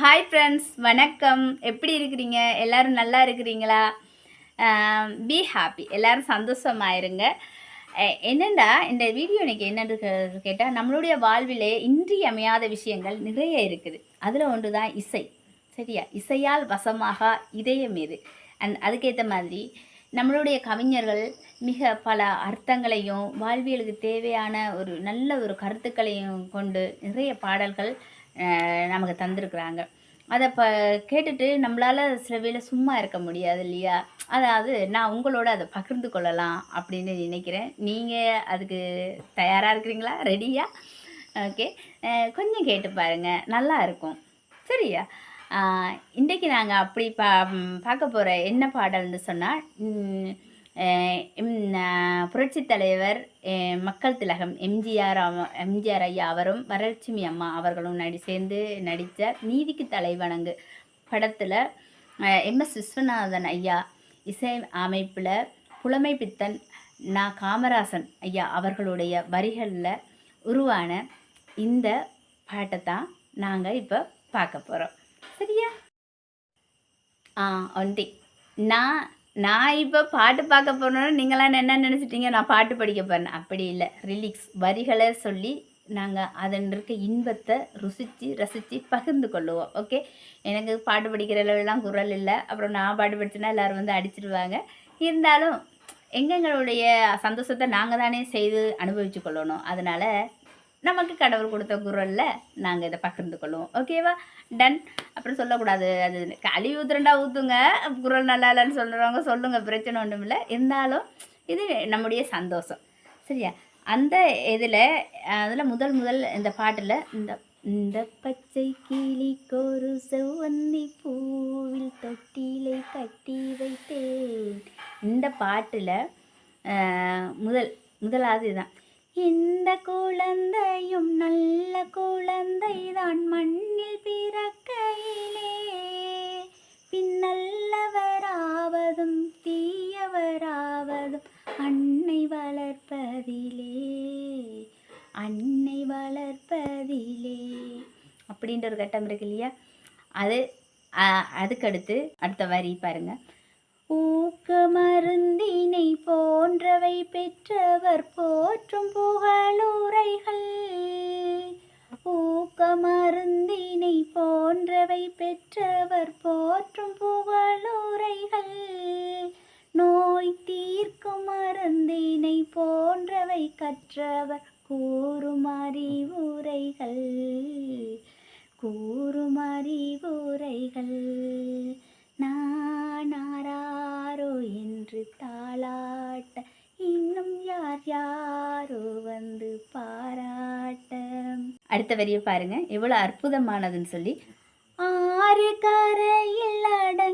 Hi friends வணக்கம். எப்படி இருக்கிறீங்க? எல்லோரும் நல்லா இருக்கிறீங்களா? பி ஹாப்பி எல்லோரும் சந்தோஷமாயிருங்க. என்னென்னா இந்த வீடியோ இன்றைக்கி என்னென்று கேட்டால் நம்மளுடைய வாழ்விலே இன்றியமையாத விஷயங்கள் நிறைய இருக்குது. அதில் ஒன்று தான் இசை. சரியா? இசையால் வசமாக இதயம் இது. அண்ட் அதுக்கேற்ற மாதிரி நம்மளுடைய கவிஞர்கள் மிக பல அர்த்தங்களையும் வாழ்வியலுக்கு தேவையான ஒரு நல்ல ஒரு கருத்துக்களையும் கொண்டு நிறைய பாடல்கள் நமக்கு தந்திருக்கிறாங்க. அதை இப்போ கேட்டுட்டு நம்மளால் சில வேலை சும்மா இருக்க முடியாது இல்லையா? அதாவது நான் உங்களோட அதை பகிர்ந்து கொள்ளலாம் அப்படின்னு நினைக்கிறேன். நீங்கள் அதுக்கு தயாராக இருக்கிறீங்களா? ரெடியா ஓகே கொஞ்சம் கேட்டு பாருங்கள் நல்லா இருக்கும். சரியா? இன்றைக்கி நாங்கள் அப்படி பா பார்க்க போகிற என்ன பாடல்னு சொன்னால் புரட்சி தலைவர் மக்கள் திலகம் எம்ஜிஆர் எம்ஜிஆர் ஐயா அவரும் வரலட்சுமி அம்மா அவர்களும் நடி சேர்ந்து நடித்த நீதிக்கு தலைவணங்கு படத்தில் எம்எஸ் விஸ்வநாதன் ஐயா இசை அமைப்பில் புலமை பித்தன் நா. காமராசன் ஐயா அவர்களுடைய வரிகளில் உருவான இந்த பாட்டை தான் நாங்கள் இப்போ பார்க்க போகிறோம் சரியா? ஆ ஒன்டி நான் நான் இப்போ பாட்டு பார்க்க போனோன்னு நீங்களாம் என்ன நினச்சிட்டீங்க? நான் பாட்டு படிக்க போகிறேன் அப்படி இல்லை. ரிலிக்ஸ் வரிகளை சொல்லி நாங்கள் அதன் இருக்க இன்பத்தை ருசித்து ரசித்து பகிர்ந்து கொள்ளுவோம். ஓகே எனக்கு பாட்டு படிக்கிற அளவுலாம் குரல் இல்லை. அப்புறம் நான் பாட்டு படித்தேன்னா எல்லோரும் வந்து அடிச்சிடுவாங்க இருந்தாலும் எங்களுடைய சந்தோஷத்தை நாங்கள் தானே செய்து அனுபவித்து கொள்ளணும். அதனால் நமக்கு கடவுள் கொடுத்த குரலில் நாங்கள் இதை பகிர்ந்து கொள்வோம். ஓகேவா டன் அப்புறம் சொல்லக்கூடாது. அது களி ஊத்துறண்டா ஊற்றுங்க குரல் நல்லா இல்லைன்னு சொல்கிறவங்க சொல்லுங்கள் பிரச்சனை ஒன்றும் இல்லை. இருந்தாலும் இது நம்முடைய சந்தோஷம். சரியா? அந்த இதில் அதில் முதல் முதல் இந்த பாட்டில் இந்த இந்த பச்சை கிளிக்கொரு செவ்வந்தி பூவில் தொட்டிலை கட்டி வைத்தேன். இந்த பாட்டில் முதல் முதலாவது இதுதான் இந்த குழந்தையும் நல்ல குழந்தைதான் மண்ணில் பிறக்கையிலே. பின்னல்லவராவதும் தீயவராவதும் அன்னை வளர்ப்பதிலே. அன்னை வளர்ப்பதிலே. அப்படின்ற ஒரு கட்டம் இருக்கு இல்லையா? அது அதுக்கடுத்து அடுத்த வரி பாருங்கள் ஊக்க மருந்தினை போன்றவை பெற்றவர் போற்றும் புகழுரைகள். ஊக்க மருந்தினை போன்றவை பெற்றவர் போற்றும் புகழுரைகள். நோய் தீர்க்கும் மருந்தினை போன்றவை கற்றவர் கூ என்று தாளாட்ட. இன்னும் யார் யாரோ வந்து பாராட்ட. அடுத்த வரியை பாருங்க. எவ்வளோ அற்புதமானதுன்னு சொல்லி. ஆறு கரையில் அடங்கி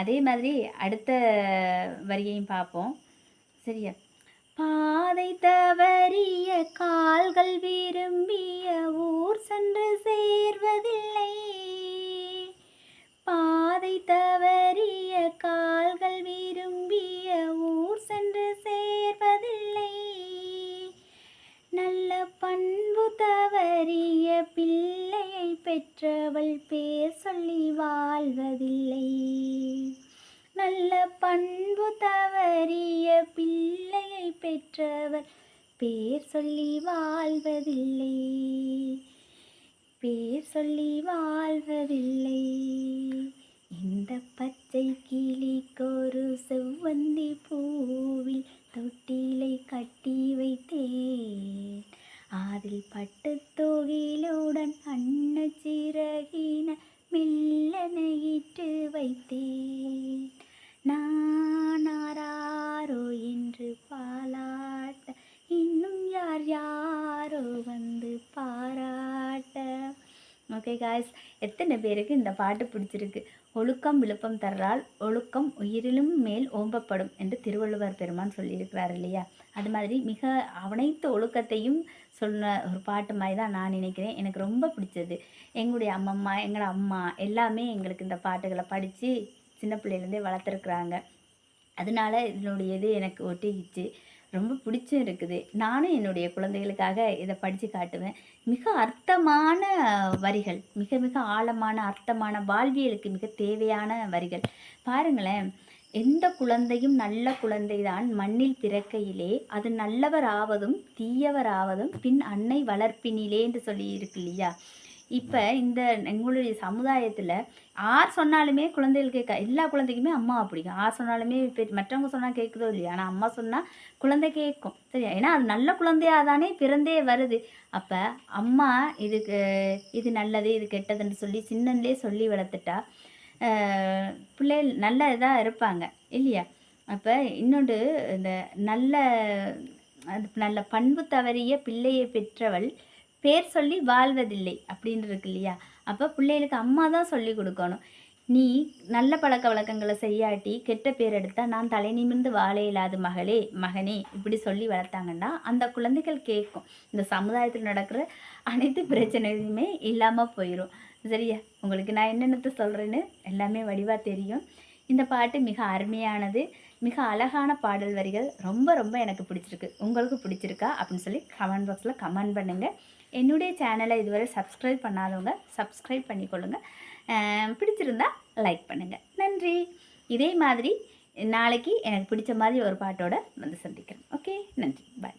அதே மாதிரி அடுத்த வரியையும் பார்ப்போம். சரியா? பாதை தவறிய கால்கள் விரும்பிய ஊர் சென்று சேர்வதில்லை. பாதை தவறிய நல்ல பண்பு தவறிய பிள்ளையை பெற்றவர். பேர் சொல்லி வாழ்வதில்லை. பேர் சொல்லி வாழ்வ ஓகே காய்ஸ் எத்தனை பேருக்கு இந்த பாட்டு பிடிச்சிருக்கு? ஒழுக்கம் விழுப்பம் தர்றால் ஒழுக்கம் உயிரிலும் மேல் ஓம்பப்படும் என்று திருவள்ளுவர் பெருமான் சொல்லியிருக்கிறார் இல்லையா? அது மாதிரி மிக அனைத்து ஒழுக்கத்தையும் சொன்ன ஒரு பாட்டு மாதிரி தான் நான் நினைக்கிறேன். எனக்கு ரொம்ப பிடிச்சது. எங்களுடைய அம்மம்மா எங்களோட அம்மா எல்லாமே எங்களுக்கு இந்த பாட்டுகளை படித்து சின்ன பிள்ளையிலேருந்தே வளர்த்துருக்குறாங்க. அதனால இதனுடைய இது எனக்கு ஒட்டிக்கிச்சு. ரொம்ப பிடிச்சும் இருக்குது. நானும் என்னுடைய குழந்தைகளுக்காக இதை படித்து காட்டுவேன். மிக அர்த்தமான வரிகள் மிக மிக ஆழமான அர்த்தமான வாழ்வியலுக்கு மிக தேவையான வரிகள். பாருங்களேன் எந்த குழந்தையும் நல்ல குழந்தைதான் மண்ணில் பிறக்கையிலே அது நல்லவர் ஆவதும் தீயவர் ஆவதும் பின் அன்னை வளர்ப்பினிலே என்று சொல்லி இருக்கு இல்லையா? இப்போ இந்த எங்களுடைய சமுதாயத்தில் ஆர் சொன்னாலுமே குழந்தைகள் கேட்க எல்லா குழந்தைக்குமே அம்மாவை பிடிக்கும். ஆர் சொன்னாலுமே பெ- மற்றவங்க சொன்னால் கேட்குதோ இல்லையா ஆனால் அம்மா சொன்னால் குழந்தை கேட்கும். சரியா? ஏன்னா அது நல்ல குழந்தையாக தானே பிறந்தே வருது. அப்போ அம்மா இதுக்கு இது நல்லது இது கெட்டதுன்னு சொல்லி சின்னன்லே சொல்லி வளர்த்துட்டா பிள்ளைகள் நல்ல இதாக இருப்பாங்க. இல்லையா? அப்போ இன்னொன்று இந்த நல்ல அது நல்ல பண்பு தவறிய பிள்ளையை பெற்றவள் பேர் சொல்லி வாழ்வதில்லை அப்படின்னு இருக்கு இல்லையா? அப்போ பிள்ளைகளுக்கு அம்மா தான் சொல்லி கொடுக்கணும். நீ நல்ல பழக்க வழக்கங்களை செய்யாட்டி கெட்ட பேர் எடுத்தா நான் தலை நிமிர்ந்து வாழ இல்லாத மகளே மகனே இப்படி சொல்லி வளர்த்தாங்கன்னா அந்த குழந்தைகள் கேட்கும். இந்த சமுதாயத்தில் நடக்கிற அனைத்து பிரச்சனையுமே இல்லாமல் போயிடும் சரியா? உங்களுக்கு நான் என்னென்னத்தை சொல்கிறேன்னு எல்லாமே வடிவாக தெரியும். இந்த பாட்டு மிக அருமையானது. மிக அழகான பாடல் வரிகள் ரொம்ப ரொம்ப எனக்கு பிடிச்சிருக்கு. உங்களுக்கு பிடிச்சிருக்கா? அப்படின்னு சொல்லி கமெண்ட் பாக்ஸில் கமெண்ட் பண்ணுங்கள் என்னுடைய சேனலை இதுவரை சப்ஸ்கிரைப் பண்ணாதவங்க சப்ஸ்கிரைப் பண்ணிக்கொள்ளுங்க. பிடிச்சிருந்தா லைக் பண்ணுங்கள் நன்றி. இதே மாதிரி நாளைக்கு எனக்கு பிடிச்ச மாதிரி ஒரு பாட்டோட வந்து சந்திக்கிறேன். ஓகே நன்றி. பாய்